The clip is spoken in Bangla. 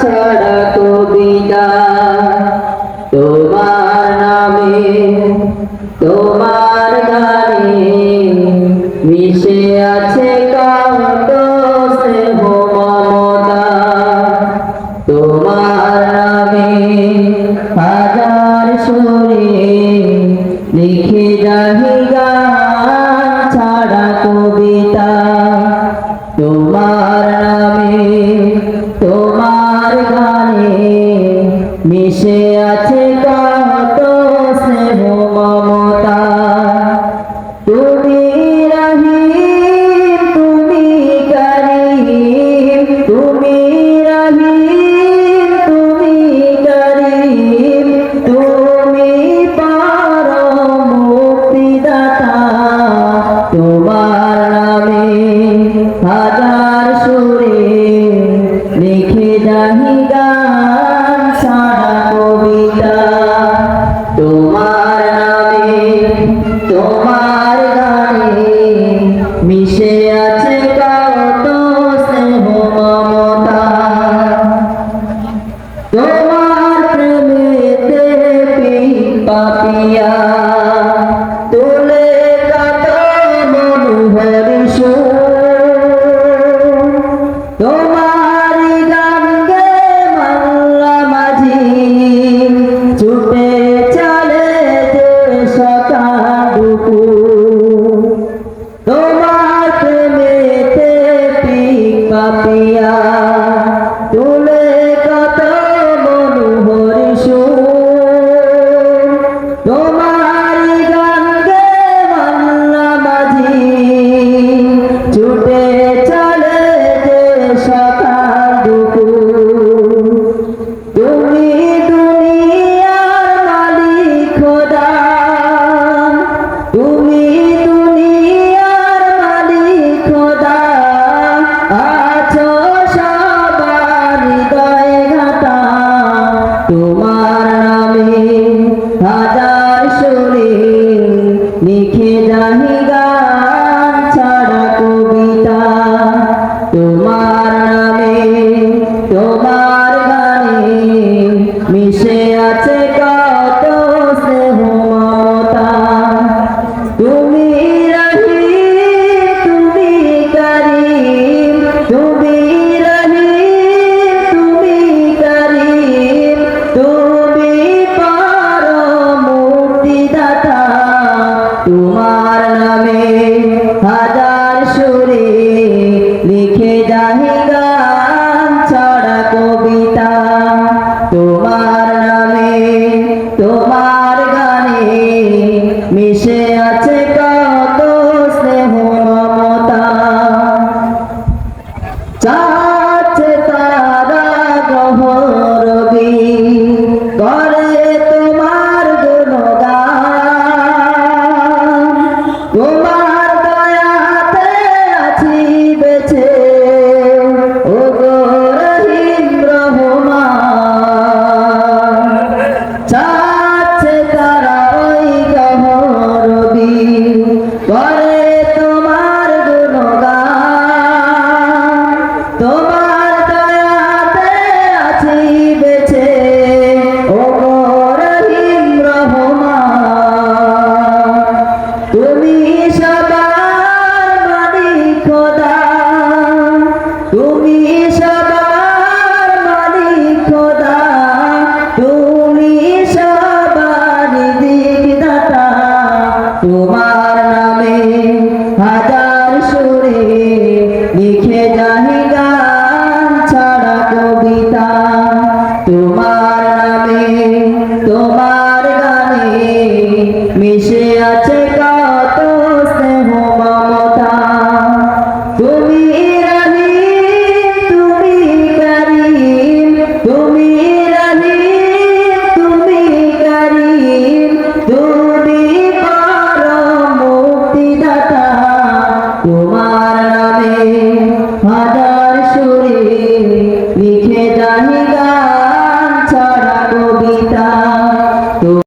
ছাড়া কবিতা তোমার নামে তোমার গানে মিশে আছে কান্ত স্নেহ মমতা। তোমার নামে তোমার নামে তোমার গানে মিশে আছে কত স্নেহ মমতা। তুমি হাজার সুরে লিখে যাহি গান সারা কবিতা। তোমার রাতে লিখে যাহি গান ছাড়া কবিতা। তোমার নামে তোমার তোমার নামে হাজার সুরে লিখে যাহি গান, ছড়া কবিতা। তোমার নামে তোমার গানে মিশে আছে কা নামে হাজার